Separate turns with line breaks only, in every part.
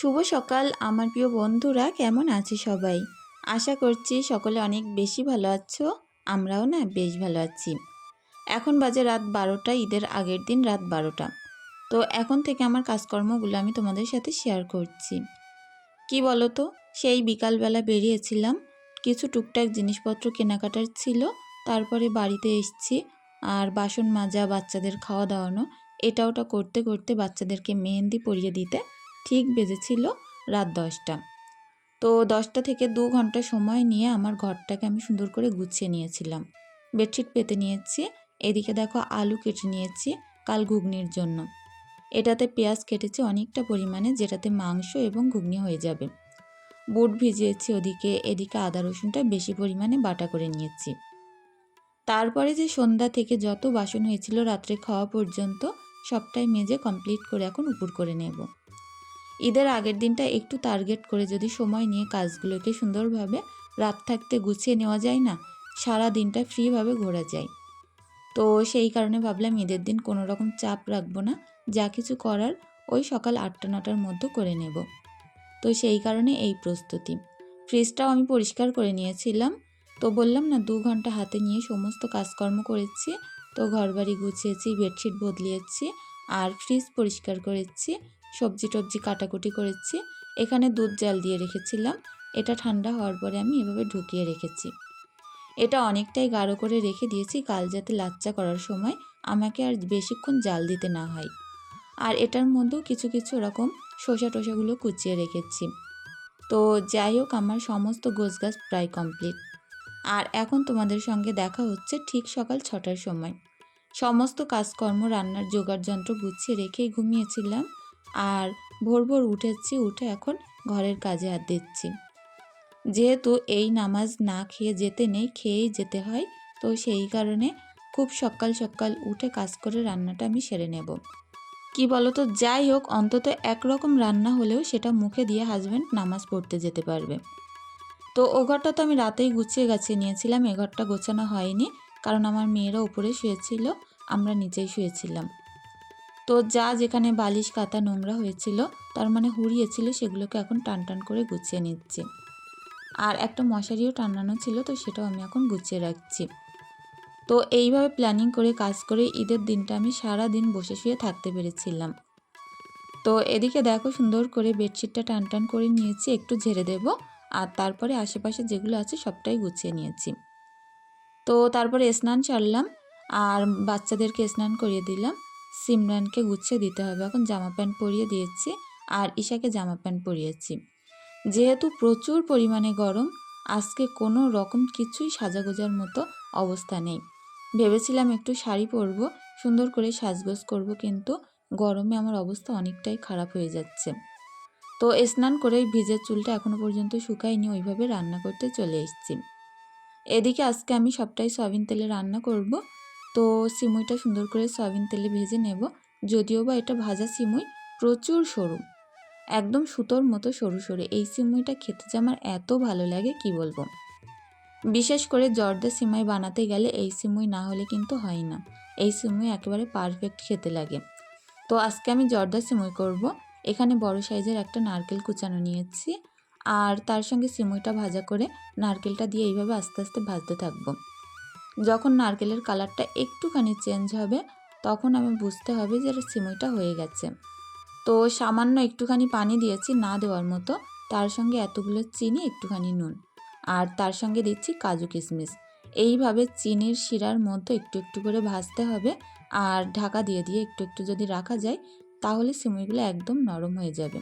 শুভ সকাল, আমার প্রিয় বন্ধুরা, কেমন আছে সবাই? আশা করছি সকলে অনেক বেশি ভালো আছো, আমরাও না বেশ ভালো আছি। এখন বাজে রাত বারোটা, ঈদের আগের দিন রাত বারোটা। তো এখন থেকে আমার কাজকর্মগুলো আমি তোমাদের সাথে শেয়ার করছি। কি বলো তো সেই বিকালবেলা বেরিয়েছিলাম, কিছু টুকটাক জিনিসপত্র কেনাকাটার ছিল, তারপরে বাড়িতে এসছি, আর বাসন মাজা, বাচ্চাদের খাওয়া দাওয়ানো, এটা ওটা করতে করতে বাচ্চাদেরকে মেহেন্দি পরিয়ে দিতে ঠিক বেজেছিল রাত দশটা। তো দশটা থেকে দু ঘণ্টা সময় নিয়ে আমার ঘরটাকে আমি সুন্দর করে গুছিয়ে নিয়েছিলাম। বেডশিট পেতে নিয়েছি, এদিকে দেখো আলু কেটে নিয়েছি কাল ঘুগনির জন্য। এটাতে পেঁয়াজ কেটেছি অনেকটা পরিমাণে, যেটাতে মাংস এবং ঘুগনি হয়ে যাবে। বুট ভিজিয়েছি ওদিকে, এদিকে আদা রসুনটা বেশি পরিমাণে বাটা করে নিয়েছি। তারপরে যে সন্ধ্যা থেকে যত বাসন হয়েছিল রাত্রে খাওয়া পর্যন্ত সবটাই মেজে কমপ্লিট করে এখন উপর করে নেব। ঈদের আগের দিনটা একটু টার্গেট করে যদি সময় নিয়ে কাজগুলোকে সুন্দরভাবে রাত থাকতে গুছিয়ে নেওয়া যায় না, সারা দিনটা ফ্রিভাবে ঘোরা যায়। তো সেই কারণে ভাবলাম ঈদের দিন কোনো রকম চাপ রাখব না, যা কিছু করার ওই সকাল আটটা নটার মধ্যে করে নেব। তো সেই কারণে এই প্রস্তুতি। ফ্রিজটাও আমি পরিষ্কার করে নিয়েছিলাম, তো বললাম না দু ঘণ্টা হাতে নিয়ে সমস্ত কাজকর্ম করেছি, তো ঘরবাড়ি গুছিয়েছি, বেডশিট বদলিয়েছি আর ফ্রিজ পরিষ্কার করেছি সবজি টবজি কাটাকুটি করেছি। এখানে দুধ জাল দিয়ে রেখেছিলাম। এটা ঠান্ডা হওয়ার পরে আমি এভাবে ঢুকিয়ে রেখেছি। এটা অনেকটাই গাঢ় করে রেখে দিয়েছি, কাল যাতে লাচ্চা করার সময় আমাকে আর বেশিক্ষণ জাল দিতে না হয়। আর এটার মধ্যেও কিছু কিছু এরকম শসা টসাগুলো কুচিয়ে রেখেছি। তো যাই হোক, আমার সমস্ত গোছগাছ প্রায় কমপ্লিট। আর এখন তোমাদের সঙ্গে দেখা হচ্ছে ঠিক সকাল ছটার সময়। সমস্ত কাজকর্ম, রান্নার জোগাড় যন্ত্র গুছিয়ে রেখেই ঘুমিয়েছিলাম। আর ভোর ভোর উঠেছি, উঠে এখন ঘরের কাজে হাত দিচ্ছি। যেহেতু এই নামাজ না খেয়ে যেতে নেই, খেয়েই যেতে হয়, তো সেই কারণে খুব সকাল সকাল উঠে কাজ করে রান্নাটা আমি সেরে নেব। কি বলো তো যাই হোক, অন্তত একরকম রান্না হলেও সেটা মুখে দিয়ে হাজব্যান্ড নামাজ পড়তে যেতে পারবে। তো ও ঘরটা তো আমি রাতেই গুছিয়ে গাছিয়ে নিয়েছিলাম, এ ঘরটা গোছানো হয়নি, কারণ আমার মেয়েরা উপরে শুয়েছিল, আমরা নিচেই শুয়েছিলাম। তো যা যেখানে বালিশ কাতা নোংরা হয়েছিল, তার মানে হুড়িয়েছিল সেগুলোকে এখন টান টান করে গুছিয়ে নিচ্ছি। আর একটা মশারিও টানানো ছিল, তো সেটাও আমি এখন গুছিয়ে রাখছি। তো এইভাবে প্ল্যানিং করে, কাজ করে ঈদের দিনটা আমি সারা দিন বসে শুয়ে থাকতে পেরেছিলাম। তো এদিকে দেখো, সুন্দর করে বেডশিটটা টান টান করে নিয়েছি, একটু ঝেড়ে দেব, আর তারপরে আশেপাশে যেগুলো আছে সবটাই গুছিয়ে নিয়েছি। তো তারপরে স্নান সারলাম, আর বাচ্চাদেরকে স্নান করিয়ে দিলাম। সিমরানকে গুছিয়ে দিতে হবে। এখন জামা প্যান্ট পরিয়ে দিয়েছি আর ঈশাকে জামা প্যান্ট পরিয়েছি। যেহেতু প্রচুর পরিমাণে গরম, আজকে কোনো রকম কিছুই সাজাগোজার মতো অবস্থা নেই। ভেবেছিলাম একটু শাড়ি পরবো, সুন্দর করে সাজগোজ করব, কিন্তু গরমে আমার অবস্থা অনেকটাই খারাপ হয়ে যাচ্ছে। তো স্নান করে ভিজের চুলটা এখনও পর্যন্ত শুকায়নি, ওইভাবে রান্না করতে চলে এসেছি। এদিকে আজকে আমি সবটাই সয়াবিন তেলে রান্না করব। তো সিমুইটা সুন্দর করে সয়াবিন তেলে ভেজে নেব। যদিও বা এটা ভাজা সিমুই, প্রচুর সরু, একদম সুতোর মতো সরু সরু। এই সিমুইটা খেতে যে আমার এত ভালো লাগে, কি বলব? বিশেষ করে জর্দা সিমাই বানাতে গেলে এই সিমুই না হলে কিন্তু হয় না। এই সিমুই একেবারে পারফেক্ট খেতে লাগে। তো আজকে আমি জর্দা সিমুই করব। এখানে বড় সাইজের একটা নারকেল কুচানো নিয়েছি। আর তার সঙ্গে সিমুইটা ভাজা করে নারকেলটা দিয়ে এইভাবে আস্তে আস্তে ভাজতে থাকব। যখন নারকেলের কালারটা একটুখানি চেঞ্জ হবে, তখন আমি বুঝতে হবে যে সিমুইটা হয়ে গেছে। তো সামান্য একটুখানি পানি দিয়েছি না দেওয়ার মতো, তার সঙ্গে এতগুলো চিনি একটুখানি নুন। আর তার সঙ্গে দিচ্ছি কাজু কিশমিশ। এইভাবে চিনির শিরার মধ্যে একটু একটু করে ভাজতে হবে আর ঢাকা দিয়ে দিয়ে একটু একটু যদি রাখা যায়, তাহলে সিমুইগুলো একদম নরম হয়ে যাবে।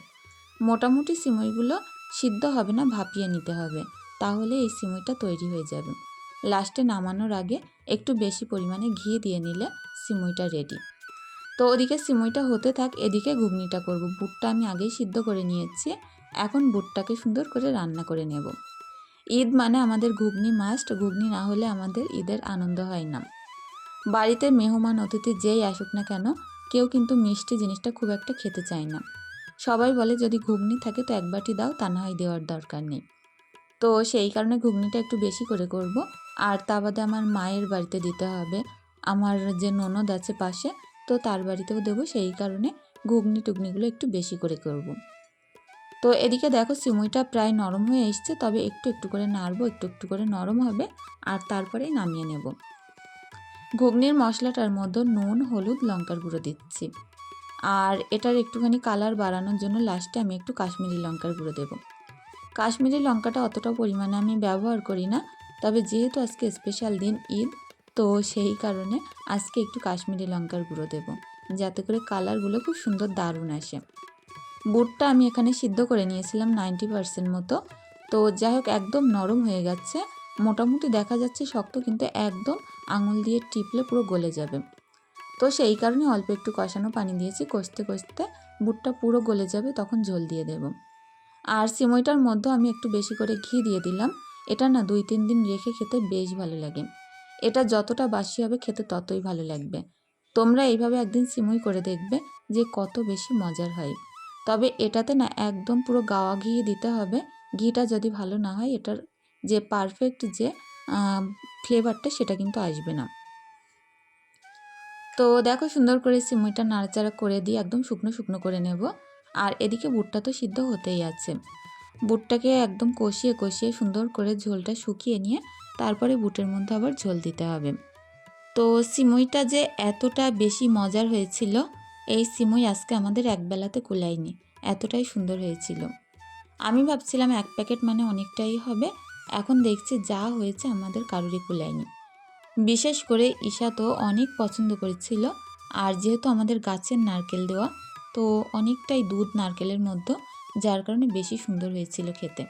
মোটামুটি সিমুইগুলো সিদ্ধ হবে না, ভাপিয়ে নিতে হবে। তাহলে এই সিমুইটা তৈরি হয়ে যাবে। লাস্টে নামানোর আগে একটু বেশি পরিমাণে ঘি দিয়ে নিলে সিমুইটা রেডি তো ওদিকে সিমুইটা হতে থাক, এদিকে ঘুগনিটা করব। বুটটা আমি আগেই সিদ্ধ করে নিয়েছি, এখন বুটটাকে সুন্দর করে রান্না করে নেব। ঈদ মানে আমাদের ঘুগনি মাস্ট ঘুগনি না হলে আমাদের ঈদের আনন্দ হয় না। বাড়িতে মেহমান, অতিথি যেই আসুক না কেন, কেউ কিন্তু মিষ্টি জিনিসটা খুব একটা খেতে চায় না। সবাই বলে, যদি ঘুগনি থাকে তো এক বাটি দাও, তা না হয় দেওয়ার দরকার নেই। তো সেই কারণে ঘুগনিটা একটু বেশি করে করব। আর তা বাদে আমার মায়ের বাড়িতে দিতে হবে। আমার যে ননদ আছে পাশে, তো তার বাড়িতেও দেবো, সেই কারণে ঘুগনি টুগনিগুলো একটু বেশি করে করব। তো এদিকে দেখো সিমুইটা প্রায় নরম হয়ে এসছে, তবে একটু একটু করে নাড়বো, একটু একটু করে নরম হবে, আর তারপরেই নামিয়ে নেব। ঘুগনির মশলাটার মধ্যে নুন, হলুদ, লঙ্কার গুঁড়ো দিচ্ছি। আর এটার একটুখানি কালার বাড়ানোর জন্য লাস্টে আমি একটু কাশ্মীরি লঙ্কার গুঁড়ো দেবো। কাশ্মীরি লঙ্কাটা অতটা পরিমাণে আমি ব্যবহার করি না তবে যেহেতু আজকে স্পেশাল দিন ঈদ, তো সেই কারণে আজকে একটু কাশ্মীরি লঙ্কার গুঁড়ো দেবো। যাতে করে কালারগুলো খুব সুন্দর দারুণ আসে। বুটটা আমি এখানে সিদ্ধ করে নিয়েছিলাম নাইনটি পার্সেন্ট মতো। তো যাই হোক, একদম নরম হয়ে গেছে। মোটামুটি দেখা যাচ্ছে শক্ত, কিন্তু একদম আঙুল দিয়ে টিপলে পুরো গলে যাবে। তো সেই কারণে অল্প একটু কষানো পানি দিয়েছি। কষতে কষতে বুটটা পুরো গলে যাবে, তখন ঝোল দিয়ে দেব। আর সিমইটার মধ্যে আমি একটু বেশি করে ঘি দিয়ে দিলাম। এটা না দুই, তিন দিন রেখে খেতে বেশ ভালো লাগে। এটা যতটা বাসি হবে খেতে ততই ভালো লাগবে। তোমরা এইভাবে একদিন সিমুই করে দেখবে যে কত বেশি মজার হয়। তবে এটাতে না একদম পুরো গাওয়া ঘি দিতে হবে। ঘিটা যদি ভালো না হয়, এটার যে পারফেক্ট যে ফ্লেভারটা সেটা কিন্তু আসবে না। তো দেখো সুন্দর করে সিমুইটা নাড়াচাড়া করে দিয়ে একদম শুকনো শুকনো করে নেব। আর এদিকে বুটটা তো সিদ্ধ হতেই আছে। বুটটাকে একদম কষিয়ে কষিয়ে সুন্দর করে ঝোলটা শুকিয়ে নিয়ে তারপরে বুটের মধ্যে আবার ঝোল দিতে হবে। তো সিমইটা যে এতটা বেশি মজার হয়েছিল, এই সিমই আজকে আমাদের একবেলাতে কুলায়নি, এতটাই সুন্দর হয়েছিল। আমি ভাবছিলাম এক প্যাকেট মানে অনেকটাই হবে, এখন দেখছি যা হয়েছে আমাদের কারোরই কুলায়নি। বিশেষ করে ঈশা তো অনেক পছন্দ করেছিল, আর যেহেতু আমাদের গাছের নারকেল দেওয়া, তো অনেকটাই দুধ নারকেলের মধ্যে যার কারণে বেশি সুন্দর হয়েছিল খেতে।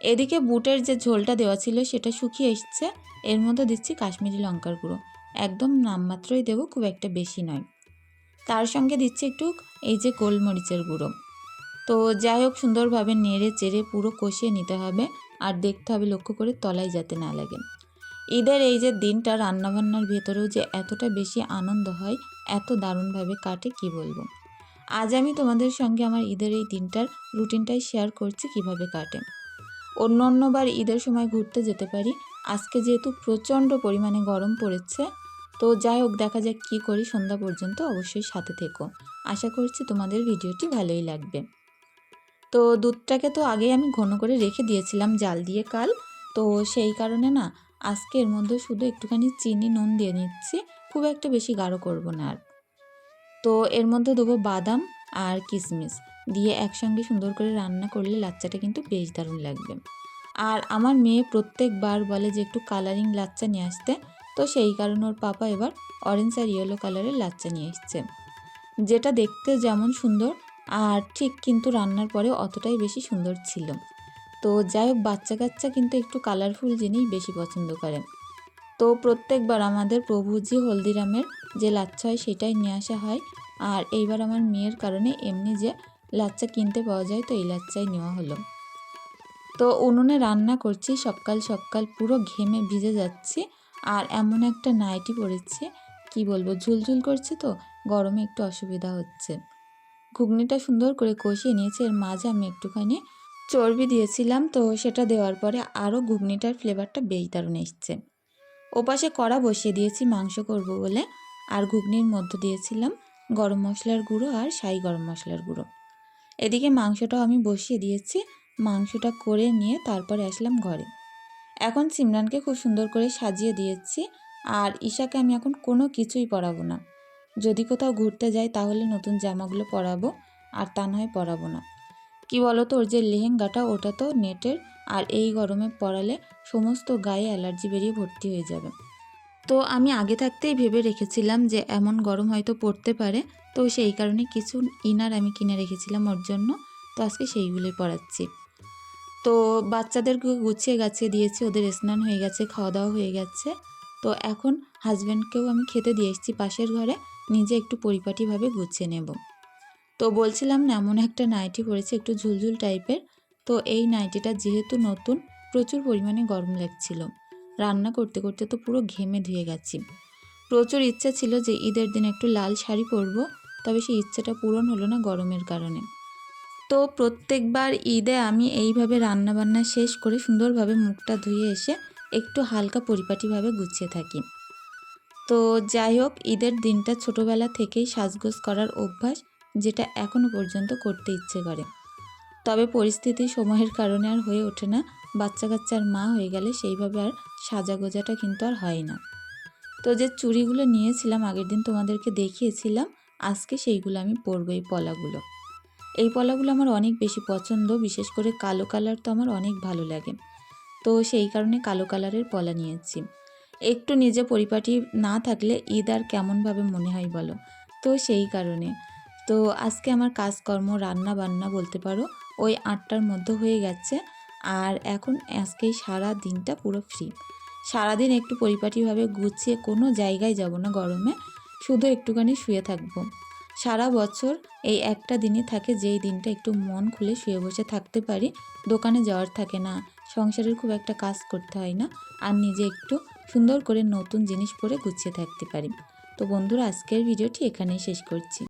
এদিকে বুটের যে ঝোলটা দেওয়া ছিল সেটা শুকিয়ে এসছে। এর মধ্যে দিচ্ছি কাশ্মীরি লঙ্কার গুঁড়ো। একদম নামমাত্রই দেবো, খুব একটা বেশি নয়। তার সঙ্গে দিচ্ছি একটু এই যে গোলমরিচের গুঁড়ো। তো যাই হোক, সুন্দরভাবে নেড়ে চেড়ে পুরো কষিয়ে নিতে হবে আর দেখতে হবে লক্ষ্য করে তলায় যাতে না লাগে। ঈদের এই যে দিনটা রান্নাবান্নার ভেতরেও যে এতটা বেশি আনন্দ হয়, এত দারুণভাবে কাটে, কি বলব? আজ আমি তোমাদের সঙ্গে আমার ঈদের এই দিনটার রুটিনটাই শেয়ার করছি কীভাবে কাটে অন্য অন্যবার ঈদের সময় ঘুরতে যেতে পারি। আজকে যেহেতু প্রচণ্ড পরিমাণে গরম পড়েছে, তো যাই হোক, দেখা যাক কী করি সন্ধ্যা পর্যন্ত অবশ্যই সাথে থেকো। আশা করছি তোমাদের ভিডিওটি ভালোই লাগবে। তো দুধটাকে তো আগেই আমি ঘন করে রেখে দিয়েছিলাম জাল দিয়ে কাল। তো সেই কারণে না, আজকে এর মধ্যে শুধু একটুখানি চিনি নুন দিয়ে নিচ্ছি। খুব একটা বেশি গাঢ় করব না আর। তো এর মধ্যে দেবো বাদাম আর কিশমিশ দিয়ে একসঙ্গে সুন্দর করে রান্না করলে লাচ্চাটা কিন্তু বেশ দারুণ লাগবে। আর আমার মেয়ে প্রত্যেকবার বলে যে একটু কালারিং লাচ্চা নিয়ে আসতে। তো সেই কারণে ওর পাপা এবার অরেঞ্জ আর ইয়েলো কালারের লাচ্চা নিয়ে এসছে। যেটা দেখতে যেমন সুন্দর, আর ঠিক কিন্তু রান্নার পরে অতটাই বেশি সুন্দর ছিল। তো যাই হোক, বাচ্চা কাচ্চা কিন্তু একটু কালারফুল জিনিস বেশি পছন্দ করে। তো প্রত্যেকবার আমাদের প্রভুজি হলদিরামের যে লাচ্চা হয় সেটাই নিয়ে আসা হয়। আর এইবার আমার মেয়ের কারণে এমনি যে লাচ্চা কিনতে পাওয়া যায়, তো এই লাচ্চাই নেওয়া হলো। তো উনুনে রান্না করছি, সকাল সকাল পুরো ঘেমে ভিজে যাচ্ছি আর এমন একটা নাইটি পরেছি, কি বলব, ঝুলঝুল করছে তো, গরমে একটু অসুবিধা হচ্ছে। ঘুগনিটা সুন্দর করে কষিয়ে নিয়েছে, এর মাঝে আমি একটুখানি চর্বি দিয়েছিলাম, তো সেটা দেওয়ার পরে আরও ঘুগনিটার ফ্লেভারটা বেশ দারুণ এসছে। ওপাশে কড়া বসিয়ে দিয়েছি, মাংস করব বলে। আর ঘুগনির মধ্যে দিয়েছিলাম গরম মশলার গুঁড়ো আর সাই গরম মশলার গুঁড়ো। এদিকে মাংসটাও আমি বসিয়ে দিয়েছি, মাংসটা করে নিয়ে তারপরে আসলাম ঘরে। এখন সিমরানকে খুব সুন্দর করে সাজিয়ে দিয়েছি আর ঈশাকে আমি এখন কোনো কিছুই পরাবো না। যদি কোথাও ঘুরতে যাই তাহলে নতুন জামাগুলো পরাবো আর তা নয় পরাবো না। কি বলো তো ওর যে লেহেঙ্গাটা ওটা তো নেটের আর এই গরমে পরালে সমস্ত গায়ে অ্যালার্জি বেরিয়ে ভর্তি হয়ে যাবে। তো আমি আগে থাকতেই ভেবে রেখেছিলাম যে এমন গরম হয়তো পড়তে পারে। তো সেই কারণে কিছু ইনার আমি কিনে রেখেছিলাম ওর জন্য। তো আজকে সেইগুলোই পরাচ্ছি। তো বাচ্চাদেরকে গুছিয়ে গাছিয়ে দিয়েছি, ওদের স্নান হয়ে গেছে খাওয়া দাওয়া হয়ে গেছে। তো এখন হাজব্যান্ডকেও আমি খেতে দিয়ে এসেছি পাশের ঘরে, নিজে একটু পরিপাটিভাবে গুছিয়ে নেব। তো বলছিলাম না, এমন একটা নাইটি পরেছে একটু ঝুলঝুল টাইপের তো এই নাইটিটা যেহেতু নতুন, প্রচুর পরিমাণে গরম লাগছিল। রান্না করতে করতে তো পুরো ঘেমে ধুয়ে গেছি। প্রচুর ইচ্ছা ছিল যে ঈদের দিন একটু লাল শাড়ি পরবো, তবে সেই ইচ্ছাটা পূরণ হলো না গরমের কারণে। তো প্রত্যেকবার ঈদে আমি এইভাবে রান্নাবান্না শেষ করে সুন্দরভাবে মুখটা ধুয়ে এসে একটু হালকা পরিপাটিভাবে গুছিয়ে থাকি। তো যাই হোক, ঈদের দিনটা ছোটোবেলা থেকেই সাজগোজ করার অভ্যাস যেটা এখনও পর্যন্ত করতে ইচ্ছে করে। তবে পরিস্থিতি সময়ের কারণে আর হয়ে ওঠে না। বাচ্চা কাচ্চার মা হয়ে গেলে সেইভাবে আর সাজাগোজাটা কিন্তু আর হয় না। তো যে চুড়িগুলো নিয়েছিলাম, আগের দিন তোমাদেরকে দেখিয়েছিলাম, আজকে সেইগুলো আমি পরবো এই পলাগুলো। এই পলাগুলো আমার অনেক বেশি পছন্দ, বিশেষ করে কালো কালার তো আমার অনেক ভালো লাগে। তো সেই কারণে কালো কালারের পলা নিয়েছি। একটু নিজে পরিপাটি না থাকলে ঈদ আর কেমনভাবে মনে হয় বলো? তো সেই কারণে। তো আজকে আমার কাজকর্ম রান্না বান্না বলতে পারো, ওই আটটার মধ্যে হয়ে গেছে। আর এখন আজকেই সারা দিনটা পুরো ফ্রি সারাদিন একটু পরিপাটিভাবে গুছিয়ে কোনো জায়গায় যাব না গরমে, শুধু একটুখানি শুয়ে থাকব। সারা বছর এই একটা দিনই থাকে যেই দিনটা একটু মন খুলে শুয়ে বসে থাকতে পারি, দোকানে যাওয়ার থাকে না, সংসারের খুব একটা কাজ করতে হয় না, আর নিজে একটু সুন্দর করে নতুন জিনিস পরে গুছিয়ে থাকতে পারি। তো বন্ধুরা, আজকের ভিডিওটি এখানেই শেষ করছি।